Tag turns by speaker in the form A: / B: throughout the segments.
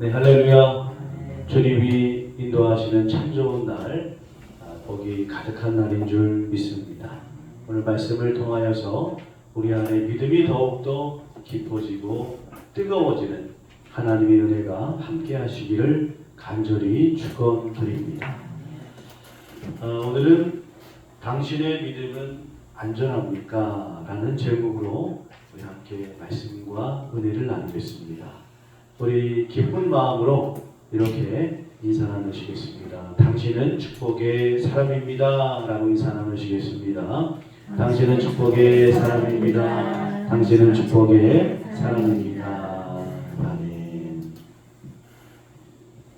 A: 네, 할렐루야. 주님이 인도하시는 참 좋은 날, 아, 복이 가득한 날인 줄 믿습니다. 오늘 말씀을 통하여서 우리 안에 믿음이 더욱더 깊어지고 뜨거워지는 하나님의 은혜가 함께 하시기를 간절히 축원드립니다. 아, 오늘은 당신의 믿음은 안전합니까? 라는 제목으로 우리 함께 말씀과 은혜를 나누겠습니다. 우리 기쁜 마음으로 이렇게 인사 나누시겠습니다. 당신은 축복의 사람입니다. 라고 인사 나누시겠습니다. 당신은 축복의 사람입니다. 당신은 축복의 사람입니다. 아멘.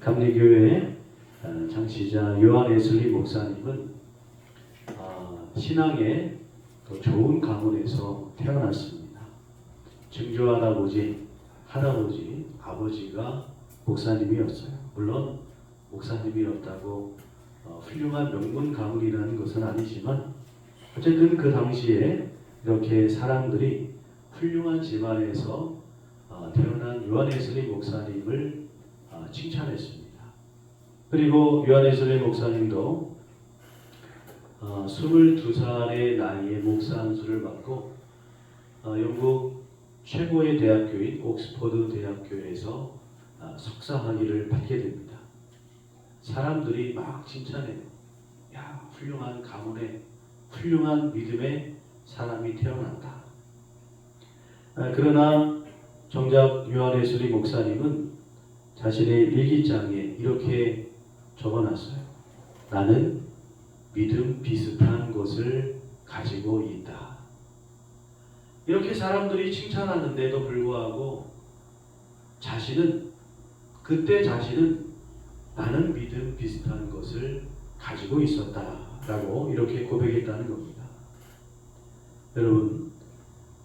A: 감리교회 어, 장시자 요한 에슬리 목사님은 어, 신앙의 그 좋은 가문에서 태어났습니다. 증조 할아버지, 할아버지, 아버지가 목사님이었어요. 물론 목사님이었다고 어, 훌륭한 명문 가문이라는 것은 아니지만 어쨌든 그 당시에 이렇게 사람들이 훌륭한 집안에서 어, 태어난 요한에슬리 목사님을 어, 칭찬했습니다. 그리고 요한에슬리 목사님도 어, 22살의 나이에 목사 안수를 받고 어, 영국 최고의 대학교인 옥스퍼드 대학교에서 아, 석사 학위를 받게 됩니다. 사람들이 막 칭찬해요. 야, 훌륭한 가문에 훌륭한 믿음의 사람이 태어난다. 아, 그러나 정작 요한예수리 목사님은 자신의 일기장에 이렇게 적어놨어요. 나는 믿음 비슷한 것을 가지고 있다. 이렇게 사람들이 칭찬하는데도 불구하고 자신은 그때 자신은 나는 믿음 비슷한 것을 가지고 있었다라고 이렇게 고백했다는 겁니다. 여러분,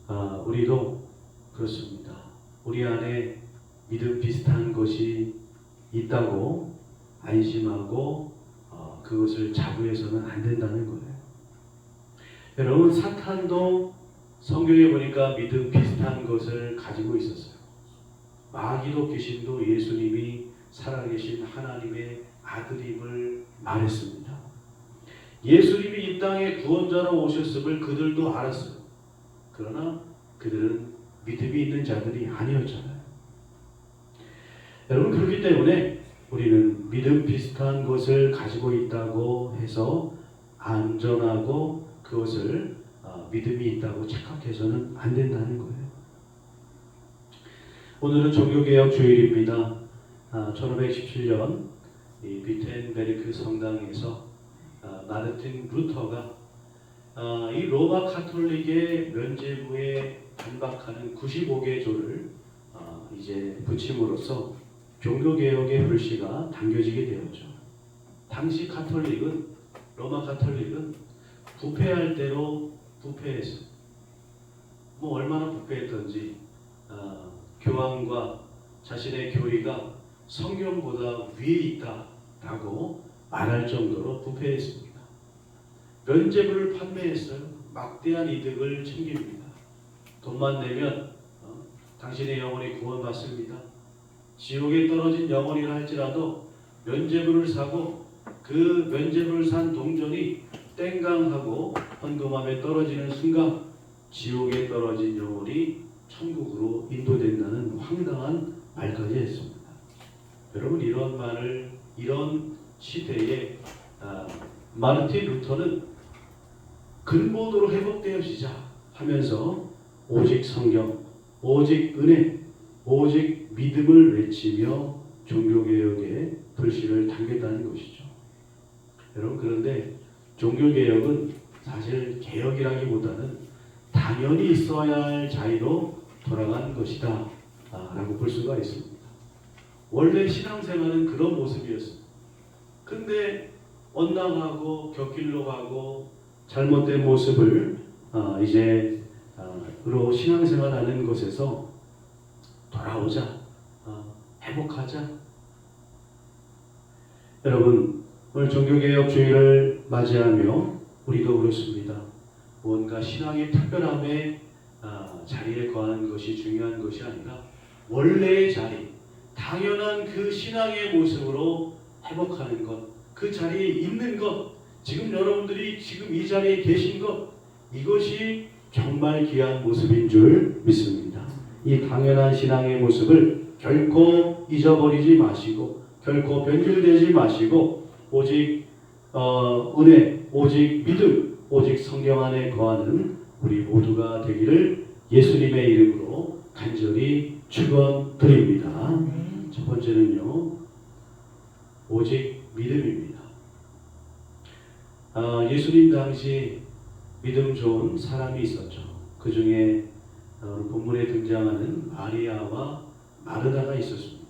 A: 아, 우리도 그렇습니다. 우리 안에 믿음 비슷한 것이 있다고 안심하고 어, 그것을 자부해서는 안 된다는 거예요. 여러분, 사탄도 성경에 보니까 믿음 비슷한 것을 가지고 있었어요. 마귀도 귀신도 예수님이 살아계신 하나님의 아들임을 말했습니다. 예수님이 이 땅에 구원자로 오셨음을 그들도 알았어요. 그러나 그들은 믿음이 있는 자들이 아니었잖아요. 여러분 그렇기 때문에 우리는 믿음 비슷한 것을 가지고 있다고 해서 안전하고 그것을 어, 믿음이 있다고 착각해서는 안 된다는 거예요. 오늘은 종교개혁 주일입니다. 아, 1517년 이 비텐베르크 성당에서 아, 마르틴 루터가 아, 이 로마 카톨릭의 면죄부에 반박하는 95개 조를 아, 이제 붙임으로써 종교개혁의 불씨가 당겨지게 되었죠. 당시 카톨릭은 로마 카톨릭은 부패할 대로 부패했어. 뭐 얼마나 부패했던지 아, 교황과 자신의 교리가 성경보다 위에 있다라고 말할 정도로 부패했습니다. 면죄부를 판매했어요. 막대한 이득을 챙깁니다. 돈만 내면 어, 당신의 영혼이 구원받습니다. 지옥에 떨어진 영혼이라 할지라도 면죄부를 사고 그 면죄부를 산 동전이 땡강하고 헌금함에 떨어지는 순간 지옥에 떨어진 영혼이 천국으로 인도된다는 황당한 말까지 했습니다. 여러분 이런 말을 이런 시대에 아, 마르틴 루터는 근본으로 회복되어지자 하면서 오직 성경, 오직 은혜, 오직 믿음을 외치며 종교개혁의 불씨를 당겼다는 것이죠. 여러분 그런데 종교개혁은 사실 개혁이라기보다는 당연히 있어야 할 자리로 돌아간 것이다 아, 라고 볼 수가 있습니다. 원래 신앙생활은 그런 모습이었습니다. 근데 엇나가고 곁길로 가고 잘못된 모습을 아, 이제 아, 으로 신앙생활하는 것에서 돌아오자 아, 회복하자 여러분 오늘 종교개혁 주일을 맞이하며 우리도 그렇습니다. 무언가 신앙의 특별함에 아, 자리에 거하는 것이 중요한 것이 아니라 원래의 자리, 다 당연한 그 신앙의 모습으로 회복하는 것, 그 자리에 있는 것, 지금 여러분들이 지금 이 자리에 계신 것, 이것이 정말 귀한 모습인 줄 믿습니다. 이 당연한 신앙의 모습을 결코 잊어버리지 마시고, 결코 변질되지 마시고, 오직 어, 은혜, 오직 믿음, 오직 성경 안에 거하는 우리 모두가 되기를 예수님의 이름으로 간절히 축원드립니다. 첫 번째는요, 오직 믿음입니다. 아, 예수님 당시 믿음 좋은 사람이 있었죠. 그 중에 어, 본문에 등장하는 마리아와 마르다가 있었습니다.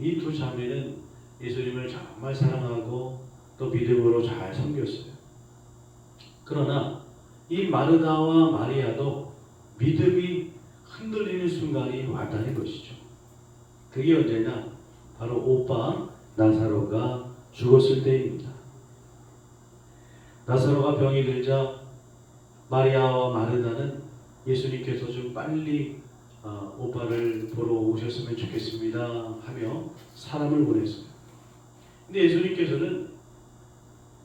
A: 이 두 자매는 예수님을 정말 사랑하고 또 믿음으로 잘 섬겼어요. 그러나 이 마르다와 마리아도 믿음이 흔들리는 순간이 왔다는 것이죠. 그게 언제냐? 바로 오빠 나사로가 죽었을 때입니다. 나사로가 병이 들자 마리아와 마르다는 예수님께서 좀 빨리 어, 오빠를 보러 오셨으면 좋겠습니다 하며 사람을 보냈어요. 근데 예수님께서는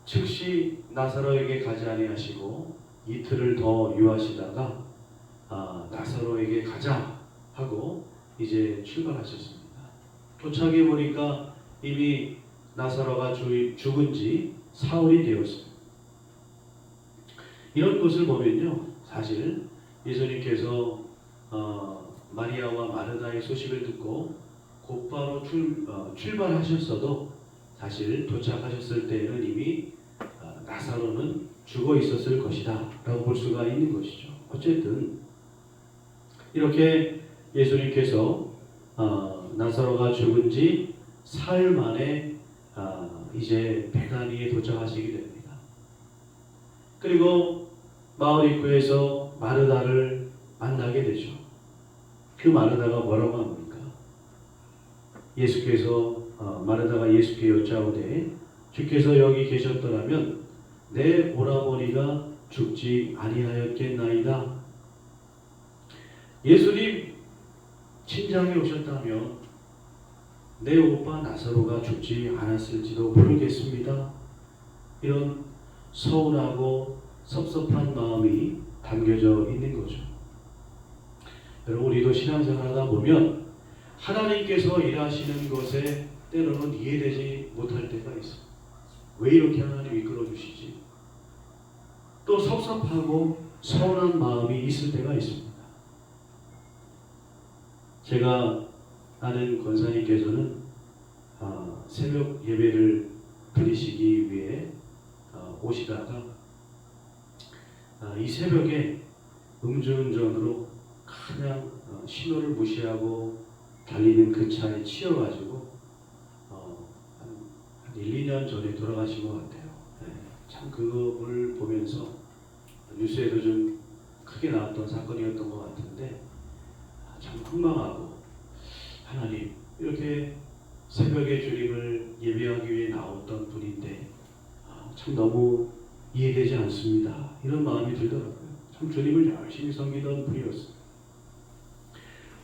A: 즉시 나사로에게 가지 아니하시고 이틀을 더 유하시다가 아, 나사로에게 가자 하고 이제 출발하셨습니다. 도착해 보니까 이미 나사로가 주- 죽은 지 사흘이 되었어요. 이런 것을 보면요, 사실 예수님께서 어, 마리아와 마르다의 소식을 듣고 곧바로 출, 어, 출발하셨어도 사실 도착하셨을 때에는 이미 어, 나사로는 죽어 있었을 것이다 라고 볼 수가 있는 것이죠. 어쨌든 이렇게 예수님께서 어, 나사로가 죽은 지 사흘 만에 어, 이제 베다니에 도착하시게 됩니다. 그리고 마을 입구에서 마르다를 만나게 되죠. 그 마르다가 뭐라고 합니까? 예수께서 어, 마르다가 예수께 여짜오되 주께서 여기 계셨더라면 내 오라버니가 죽지 아니하였겠나이다. 예수님 친장에 오셨다면 내 오빠 나사로가 죽지 않았을지도 모르겠습니다. 이런 서운하고 섭섭한 마음이 담겨져 있는 거죠. 여러분 우리도 신앙생활하다 보면 하나님께서 일하시는 것에 때로는 이해되지 못할 때가 있어요. 왜 이렇게 하나님 이끌어 주시지? 또 섭섭하고 서운한 마음이 있을 때가 있습니다. 제가 아는 권사님께서는 아, 새벽 예배를 드리시기 위해 아, 오시다가 아, 이 새벽에 음주운전으로 그냥 어, 신호를 무시하고 달리는 그 차에 치여가지고 어, 한, 한 1, 2년 전에 돌아가신 것 같아요. 네, 참 그걸 보면서 나왔던 사건이었던 것 같은데 아, 참 황망하고 하나님 이렇게 새벽에 주님을 예배하기 위해 나왔던 분인데 아, 참 너무 이해되지 않습니다. 이런 마음이 들더라고요. 참 주님을 열심히 섬기던 분이었어요.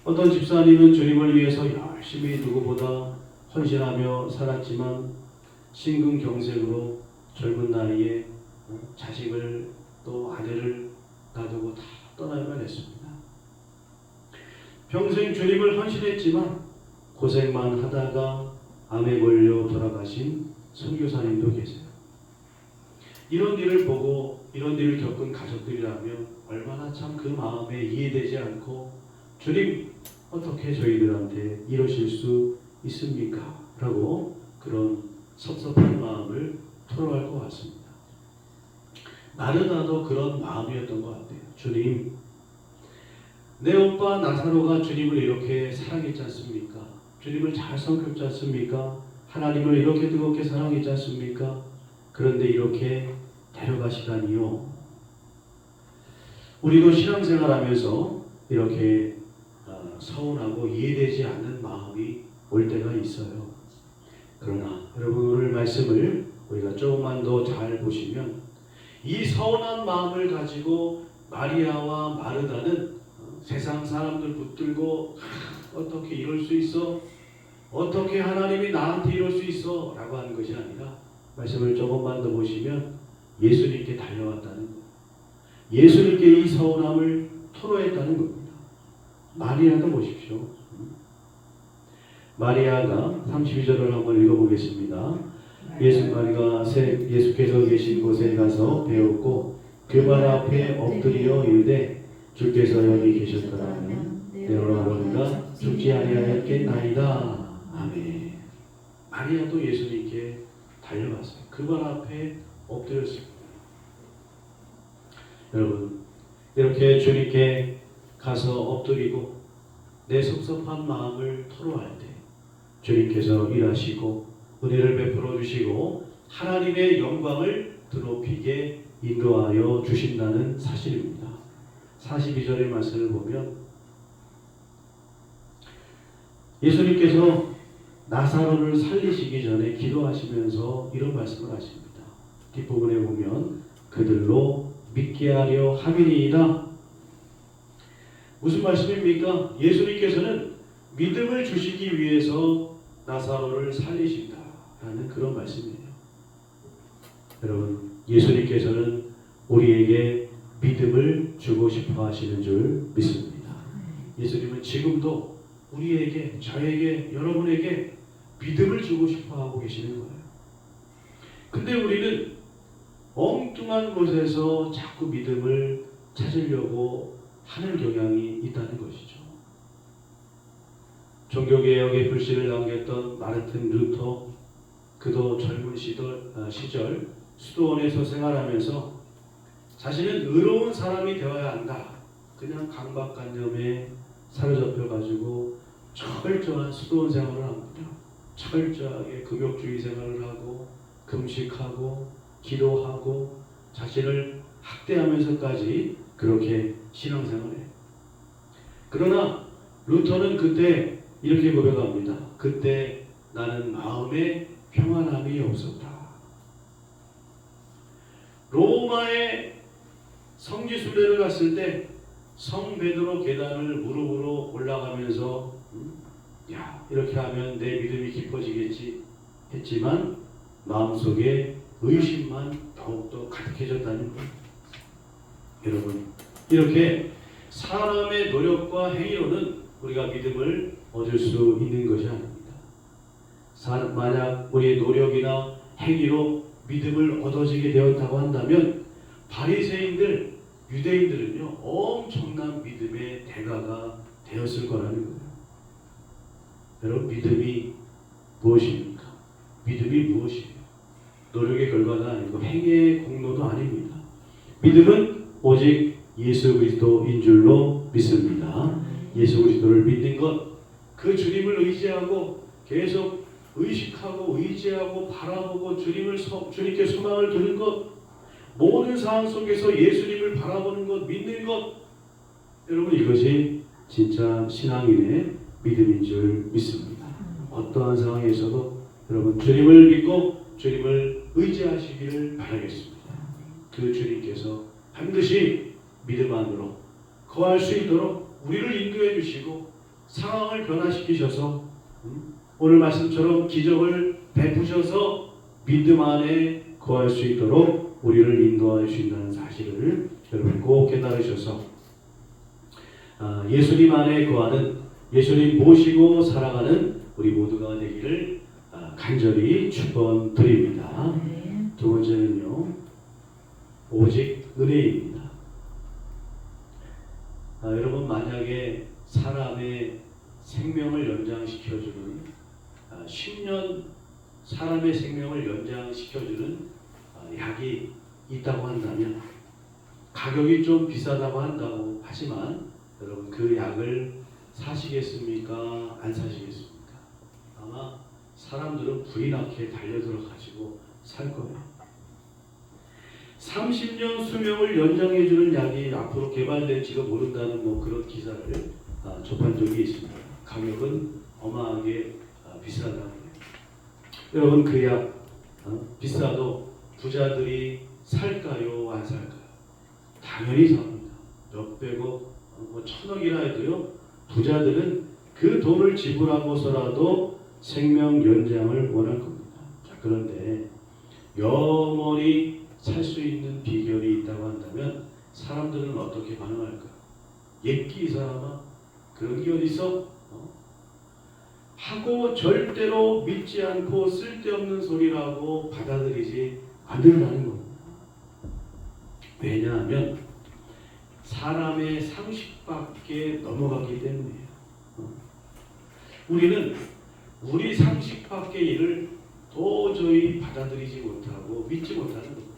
A: 어떤 집사님은 주님을 위해서 열심히 누구보다 헌신하며 살았지만 심근경색으로 젊은 나이에 어, 자식을 또 아내를 놔두고 다 떠나야만 했습니다. 평생 주님을 헌신했지만 고생만 하다가 암에 걸려 돌아가신 선교사님도 계세요. 이런 일을 보고 이런 일을 겪은 가족들이라면 얼마나 참 그 마음에 이해되지 않고 주님 어떻게 저희들한테 이러실 수 있습니까? 라고 그런 섭섭한 마음을 토로할 것 같습니다. 마르다도 그런 마음이었던 것 같아요. 주님, 내 오빠 나사로가 주님을 이렇게 사랑했지 않습니까? 주님을 잘 섬겼지 않습니까? 하나님을 이렇게 뜨겁게 사랑했지 않습니까? 그런데 이렇게 데려가시다니요. 우리도 신앙생활하면서 이렇게 어, 서운하고 이해되지 않는 마음이 올 때가 있어요. 그러나 여러분 오늘 말씀을 우리가 조금만 더 잘 보시면 이 서운한 마음을 가지고 마리아와 마르다는 어, 세상 사람들 붙들고 하, 어떻게 이럴 수 있어? 어떻게 하나님이 나한테 이럴 수 있어? 라고 하는 것이 아니라 말씀을 조금만 더 보시면 예수님께 달려왔다는 거예요. 예수님께 이 서운함을 토로했다는 겁니다. 마리아도 보십시오. 마리아가 32절을 한번 읽어보겠습니다. 예수 마리가 새- 예수께서 계신 곳에 가서 배웠고 그말 앞에 엎드려 이르되 주께서 여기 계셨더라면 내 오라버니가 죽지 아니하였겠나이다. 아멘. 마리아도 예수님께 달려갔어요. 그말 앞에 엎드렸습니다. 여러분 이렇게 주님께 가서 엎드리고 내 섭섭한 마음을 토로할 때 주님께서 일하시고 은혜를 베풀어 주시고 하나님의 영광을 드높이게 인도하여 주신다는 사실입니다. 42절의 말씀을 보면 예수님께서 나사로를 살리시기 전에 기도하시면서 이런 말씀을 하십니다. 뒷부분에 보면 그들로 믿게 하려 함이니이다. 무슨 말씀입니까? 예수님께서는 믿음을 주시기 위해서 나사로를 살리신다 라는 그런 말씀이에요. 여러분, 예수님께서는 우리에게 믿음을 주고 싶어 하시는 줄 믿습니다. 예수님은 지금도 우리에게, 저에게, 여러분에게 믿음을 주고 싶어 하고 계시는 거예요. 근데 우리는 엉뚱한 곳에서 자꾸 믿음을 찾으려고 하는 경향이 있다는 것이죠. 종교개혁의 불씨를 남겼던 마르틴 루터 그도 젊은 시절, 아, 시절 수도원에서 생활하면서 자신은 의로운 사람이 되어야 한다. 그냥 강박관념에 사로잡혀 가지고 철저한 수도원 생활을 합니다. 철저하게 금욕주의 생활을 하고 금식하고 기도하고 자신을 학대하면서까지 그렇게 신앙생활해요. 그러나 루터는 그때 이렇게 고백합니다. 그때 나는 마음에 평안함이 없었다. 로마의 성지 순례를 갔을 때 성 베드로 계단을 무릎으로 올라가면서 음, 야 이렇게 하면 내 믿음이 깊어지겠지 했지만 마음속에 의심만 더욱더 가득해졌다는 거예요. 여러분 이렇게 사람의 노력과 행위로는 우리가 믿음을 얻을 수 있는 것이 아닙니다. 사- 만약 우리의 노력이나 행위로 믿음을 얻어지게 되었다고 한다면 바리새인들 유대인들은요 엄청난 믿음의 대가가 되었을 거라는 거예요. 여러분 믿음이 무엇입니까? 믿음이 무엇이에요? 노력의 결과가 아니고 행위의 공로도 아닙니다. 믿음은 오직 예수 그리스도인 줄로 믿습니다. 예수 그리스도를 믿는 것, 그 주님을 의지하고 계속 의식하고 의지하고 바라보고 주님을 소- 주님께 소망을 두는 것, 모든 상황 속에서 예수님을 바라보는 것, 믿는 것, 여러분 이것이 진짜 신앙인의 믿음인 줄 믿습니다. 어떠한 상황에서도 여러분 주님을 믿고 주님을 의지하시기를 바라겠습니다. 그 주님께서 반드시 믿음 안으로 거할 수 있도록 우리를 인도해 주시고 상황을 변화시키셔서 음, 오늘 말씀처럼 기적을 베푸셔서 믿음 안에 거할 수 있도록 우리를 인도하여 주신다는 사실을 여러분 꼭 깨달으셔서 아, 예수님 안에 거하는 예수님 모시고 살아가는 우리 모두가 되기를 아, 간절히 축원드립니다. 두 번째는요, 오직 은혜입니다. 아, 여러분 만약에 사람의 생명을 연장시켜주는 아, 10년 사람의 생명을 연장시켜주는 아, 약이 있다고 한다면 가격이 좀 비싸다고 한다고 하지만 여러분 그 약을 사시겠습니까? 안 사시겠습니까? 아마 사람들은 불이 나게 달려들어 가지고 살 거예요. 30년 수명을 연장해 주는 약이 앞으로 개발될지도 모른다는 뭐 그런 기사를 아, 접한 적이 있습니다. 가격은 어마하게 아, 비싸다고 해요. 여러분 그약 비싸도 부자들이 살까요? 안 살까요? 당연히 삽니다. 몇백억, 어, 뭐 천억이나 해도요. 부자들은 그 돈을 지불하고서라도 생명 연장을 원할 겁니다. 자, 그런데 영원히 살 수 있는 비결이 있다고 한다면 사람들은 어떻게 반응할까? 이 사람아 그런 게 어딨어? 어? 하고 절대로 믿지 않고 쓸데없는 소리라고 받아들이지 않는다는 겁니다. 왜냐하면 사람의 상식밖에 넘어가기 때문이에요. 어? 우리는 우리 상식 밖의 일을 도저히 받아들이지 못하고 믿지 못하는 겁니다.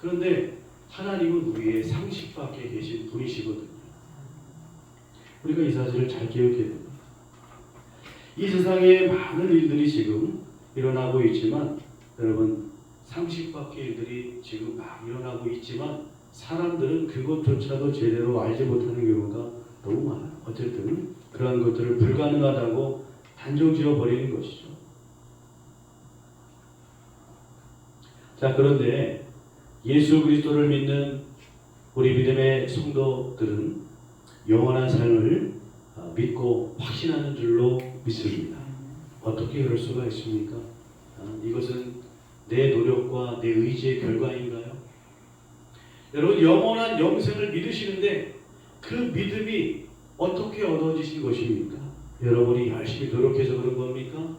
A: 그런데 하나님은 우리의 상식 밖에 계신 분이시거든요. 우리가 이 사실을 잘 기억해야 됩니다. 이 세상에 많은 일들이 지금 일어나고 있지만 여러분 상식 밖의 일들이 지금 막 일어나고 있지만 사람들은 그것조차도 제대로 알지 못하는 경우가 너무 많아요. 어쨌든 그러한 것들을 불가능하다고 단정지어 버리는 것이죠. 자 그런데 예수 그리스도를 믿는 우리 믿음의 성도들은 영원한 삶을 어, 믿고 확신하는 줄로 믿습니다. 어떻게 그럴 수가 있습니까? 아, 이것은 내 노력과 내 의지의 결과인가요? 여러분 영원한 영생을 믿으시는데 그 믿음이 어떻게 얻어지신 것입니까? 여러분이 열심히 노력해서 그런 겁니까?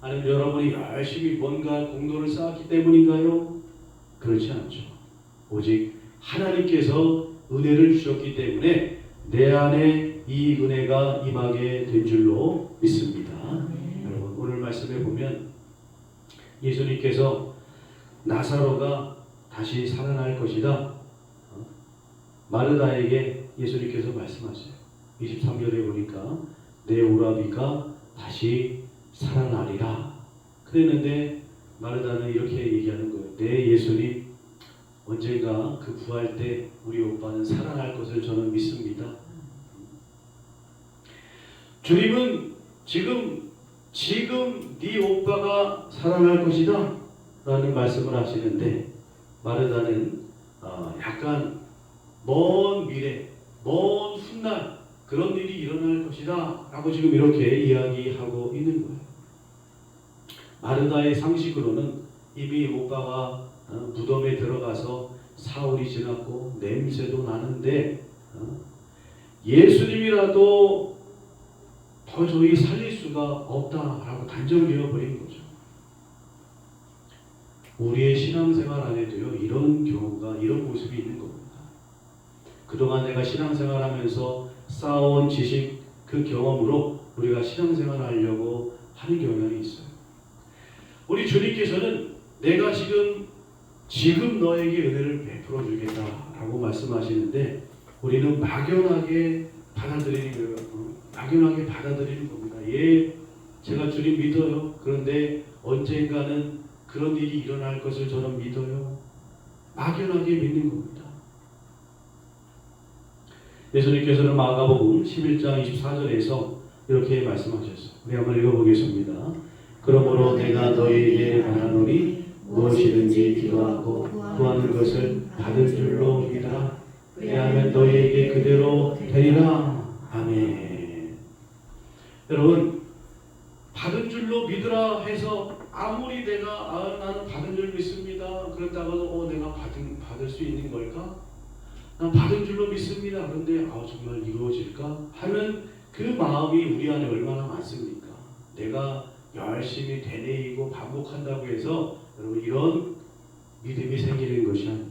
A: 아니면 여러분이 열심히 뭔가 공로를 쌓았기 때문인가요? 그렇지 않죠. 오직 하나님께서 은혜를 주셨기 때문에 내 안에 이 은혜가 임하게 된 줄로 믿습니다. 여러분 오늘 말씀에 보면 예수님께서 나사로가 다시 살아날 것이다. 어? 마르다에게 예수님께서 말씀하세요. 23절에 보니까 내 오라비가 다시 살아나리라. 그랬는데 마르다는 이렇게 얘기하는 거예요. 내 예수님 언젠가 그 부활 때 우리 오빠는 살아날 것을 저는 믿습니다. 주님은 지금 지금 네 오빠가 살아날 것이다 라는 말씀을 하시는데 마르다는 어, 약간 먼 미래, 먼 훗날 그런 일이 일어날 것이다 라고 지금 이렇게 이야기하고 있는 거예요. 마르다의 상식으로는 이미 오빠가 어, 무덤에 들어가서 사흘이 지났고 냄새도 나는데 어, 예수님이라도 도저히 살릴 수가 없다라고 단정지어 버린 거죠. 우리의 신앙생활 안에도요 이런 경우가 이런 모습이 있는 겁니다. 그동안 내가 신앙생활하면서 쌓아온 지식 그 경험으로 우리가 신앙생활 하려고 하는 경향이 있어요. 우리 주님께서는 내가 지금 지금 너에게 은혜를 베풀어 주겠다라고 말씀하시는데 우리는 막연하게 받아들이는 거예요. 어, 막연하게 받아들이는 겁니다. 예, 제가 주님 믿어요. 그런데 언젠가는 그런 일이 일어날 것을 저는 믿어요. 막연하게 믿는 겁니다. 예수님께서는 마가복음 11장 24절에서 이렇게 말씀하셨어요. 우리 한번 읽어보겠습니다. 그러므로 내가 너희에게 말하노니 무엇이든지 기도하고 구하는 것을 받을 줄로 믿으라. 왜냐하면 너희에게 그대로 되리라. 여러분 받은 줄로 믿으라 해서 아무리 내가 아, 나는 받은 줄 믿습니다. 그렇다고도 어, 내가 받은 받을 수 있는 걸까? 난 받은 줄로 믿습니다. 그런데 아, 정말 이루어질까? 하는 그 마음이 우리 안에 얼마나 많습니까? 내가 열심히 되뇌이고 반복한다고 해서 여러분 이런 믿음이 생기는 것이 아니에요.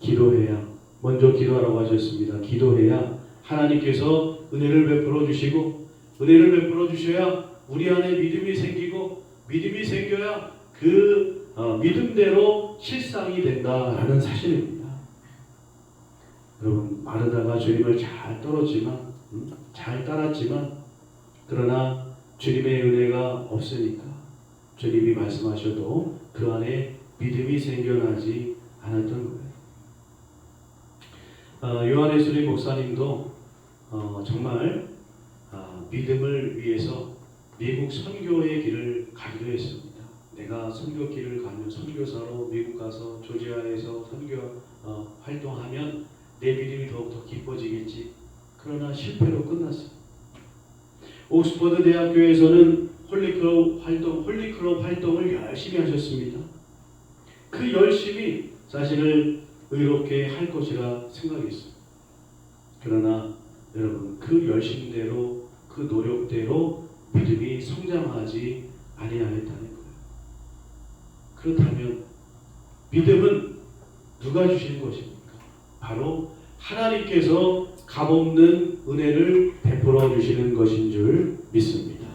A: 기도해야 먼저 기도하라고 하셨습니다. 기도해야 하나님께서 은혜를 베풀어 주시고 은혜를 베풀어 주셔야 우리 안에 믿음이 생기고 믿음이 생겨야 그 어, 믿음대로 실상이 된다라는 사실입니다. 여러분 마르다가 주님을 잘 떨었지만 음, 잘 따랐지만 그러나 주님의 은혜가 없으니까 주님이 말씀하셔도 그 안에 믿음이 생겨나지 않았던 거예요. 어, 요한의 수리 목사님도 어, 정말 어, 믿음을 위해서 미국 선교의 길을 가기로 했습니다. 내가 선교 길을 가면 선교사로 미국 가서 조지아에서 선교 어, 활동하면 내 믿음이 더욱더 깊어지겠지. 그러나 실패로 끝났어요. 옥스퍼드 대학교에서는 홀리클럽 활동, 홀리클럽 활동을 열심히 하셨습니다. 그 열심히 자신을 의롭게 할 것이라 생각했어요. 그러나 여러분 그 열심대로 그 노력대로 믿음이 성장하지 아니하였다는 거예요. 그렇다면 믿음은 누가 주신 것입니까? 바로 하나님께서 값없는 은혜를 베풀어 주시는 것인 줄 믿습니다.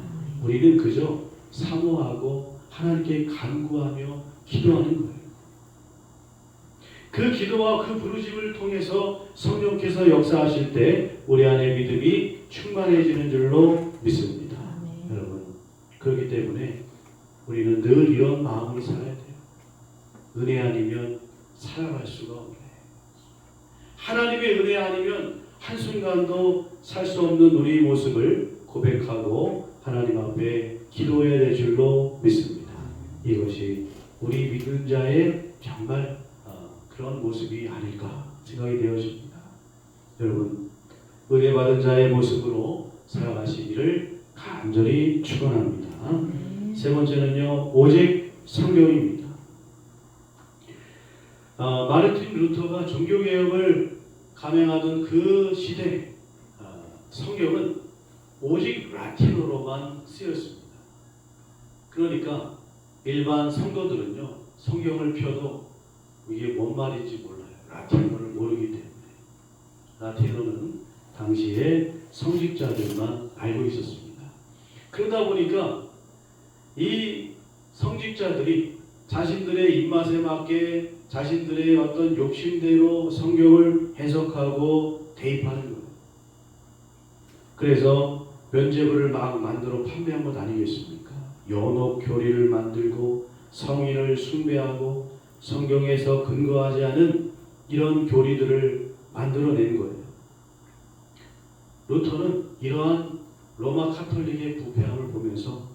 A: 우리는 그저 사모하고 하나님께 간구하며 기도하는 거예요. 그 기도와 그 부르심을 통해서 성령께서 역사하실 때 우리 안에 믿음이 충만해지는 줄로 믿습니다. 여러분 그렇기 때문에 우리는 늘 이런 마음으로 살아야 돼요. 은혜 아니면 살아갈 수가 없네. 하나님의 은혜 아니면 한순간도 살 수 없는 우리 모습을 고백하고 하나님 앞에 기도해야 될 줄로 믿습니다. 이것이 우리 믿는 자의 정말 어, 그런 모습이 아닐까 생각이 되어집니다. 여러분 은혜 받은 자의 모습으로 살아가시기를 간절히 축원합니다. 세 번째는요 오직 성경입니다. 어, 마르틴 루터가 종교개혁을 감행하던 그 시대 어, 성경은 오직 라틴어로만 쓰였습니다. 그러니까 일반 성도들은요 성경을 펴도 이게 뭔 말인지 몰라요. 라틴어를 모르기 때문에 라틴어는 당시에 성직자들만 알고 있었습니다. 그러다 보니까 이 성직자들이 자신들의 입맛에 맞게 자신들의 어떤 욕심대로 성경을 해석하고 대입하는 거예요. 그래서 면죄부를 막 만들어 판매한 것 아니겠습니까? 연옥 교리를 만들고 성인을 숭배하고 성경에서 근거하지 않은 이런 교리들을 만들어낸 거예요. 루터는 이러한 로마 카톨릭의 부패함을 보면서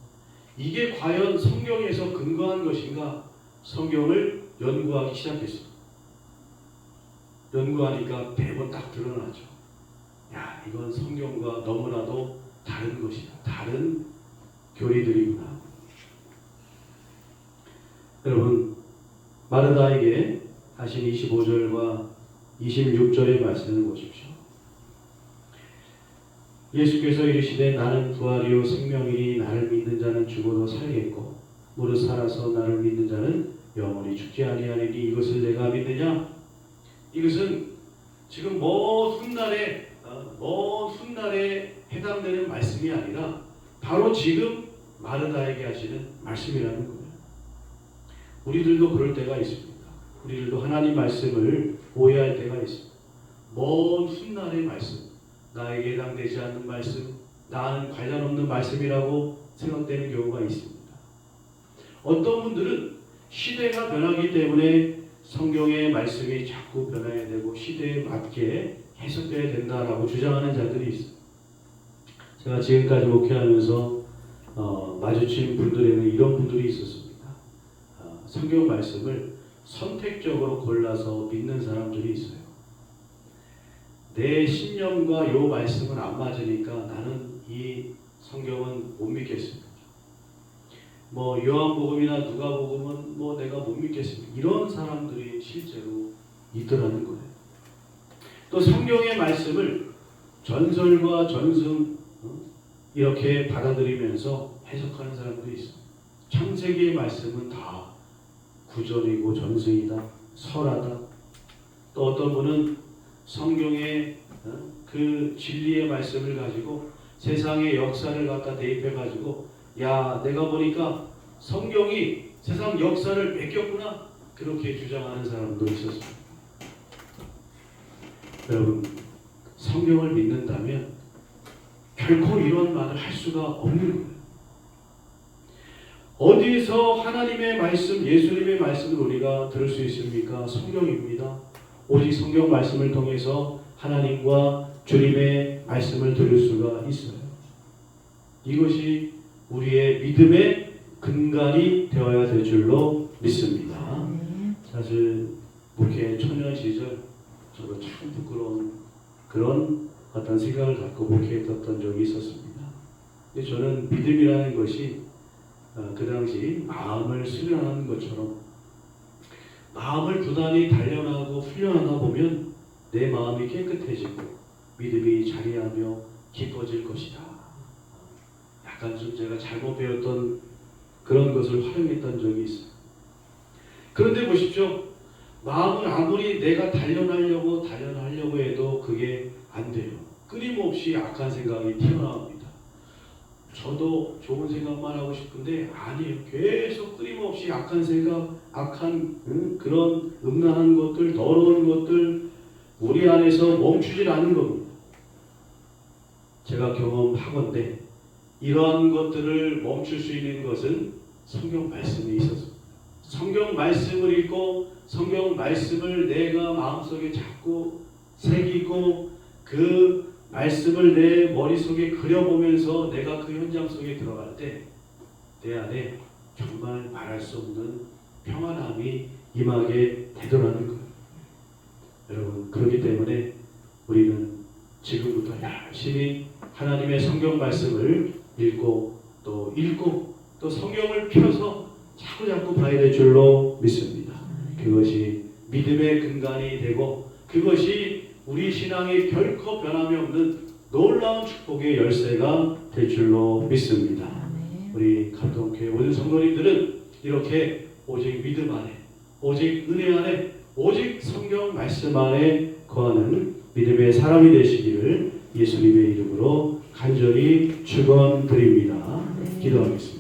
A: 이게 과연 성경에서 근거한 것인가 성경을 연구하기 시작했어요. 연구하니까 대본 딱 드러나죠. 야, 이건 성경과 너무나도 다른 것이다. 다른 교리들이구나. 여러분, 마르다에게 하신 25절과 26절의 말씀을 보십시오. 예수께서 이르시되 나는 부활이요 생명이니 나를 믿는 자는 죽어도 살겠고 무릇 살아서 나를 믿는 자는 영원히 죽지 아니하리니 이것을 내가 믿느냐? 이것은 지금 먼 훗날에 어, 먼 훗날에 해당되는 말씀이 아니라 바로 지금 마르다에게 하시는 말씀이라는 거예요. 우리들도 그럴 때가 있습니다. 우리들도 하나님 말씀을 오해할 때가 있습니다. 먼 훗날의 말씀, 나에게 해당되지 않는 말씀, 나는 관련 없는 말씀이라고 생각되는 경우가 있습니다. 어떤 분들은 시대가 변하기 때문에 성경의 말씀이 자꾸 변해야 되고 시대에 맞게 해석돼야 된다라고 주장하는 자들이 있어요. 제가 지금까지 목회하면서 어, 마주친 분들에는 이런 분들이 있었습니다. 어, 성경 말씀을 선택적으로 골라서 믿는 사람들이 있어요. 내 신념과 요 말씀은 안 맞으니까 나는 이 성경은 못 믿겠습니다. 뭐 요한복음이나 누가복음은 뭐 내가 못 믿겠습니다. 이런 사람들이 실제로 있더라는 거예요. 또 성경의 말씀을 전설과 전승 어? 이렇게 받아들이면서 해석하는 사람들이 있어요. 창세기의 말씀은 다 구전이고 전승이다, 설하다. 또 어떤 분은 성경의 어? 그 진리의 말씀을 가지고 세상의 역사를 갖다 대입해 가지고 야 내가 보니까 성경이 세상 역사를 베꼈구나 그렇게 주장하는 사람도 있었습니다. 여러분 성경을 믿는다면 결코 이런 말을 할 수가 없는 거예요. 어디서 하나님의 말씀, 예수님의 말씀을 우리가 들을 수 있습니까? 성경입니다. 오직 성경 말씀을 통해서 하나님과 주님의 말씀을 들을 수가 있어요. 이것이 우리의 믿음의 근간이 되어야 될 줄로 믿습니다. 사실 목회 초년 시절 저도 참 부끄러운 그런 어떤 생각을 갖고 목회했던 적이 있었습니다. 근데 저는 믿음이라는 것이 어, 그 당시 마음을 수련하는 것처럼 마음을 부단히 단련하고 훈련하다 보면 내 마음이 깨끗해지고 믿음이 자리하며 깊어질 것이다. 약간 좀 제가 잘못 배웠던 그런 것을 활용했던 적이 있어요. 그런데 보십시오. 마음을 아무리 내가 단련하려고 단련하려고 해도 그게 안 돼요. 끊임없이 악한 생각이 튀어나옵니다. 저도 좋은 생각만 하고 싶은데 아니에요. 계속 끊임없이 악한 생각, 악한 응? 그런 음란한 것들, 더러운 것들 우리 안에서 멈추질 않는 겁니다. 제가 경험하건대 이러한 것들을 멈출 수 있는 것은 성경 말씀이 있어서 성경 말씀을 읽고 성경 말씀을 내가 마음속에 자꾸 새기고 그 말씀을 내 머릿속에 그려보면서 내가 그 현장 속에 들어갈 때 내 안에 정말 말할 수 없는 평안함이 임하게 되더라는 거예요. 여러분 그렇기 때문에 우리는 지금부터 열심히 하나님의 성경 말씀을 읽고 또 읽고 또 성경을 펴서 자꾸 자꾸 봐야 될 줄로 믿습니다. 그것이 믿음의 근간이 되고 그것이 우리 신앙에 결코 변함이 없는 놀라운 축복의 열쇠가 될 줄로 믿습니다. 우리 감동교회 모든 성도님들은 이렇게 오직 믿음 안에 오직 은혜 안에 오직 성경 말씀 안에 거하는 믿음의 사람이 되시기를 예수님의 이름으로 간절히 축원드립니다. 기도하겠습니다.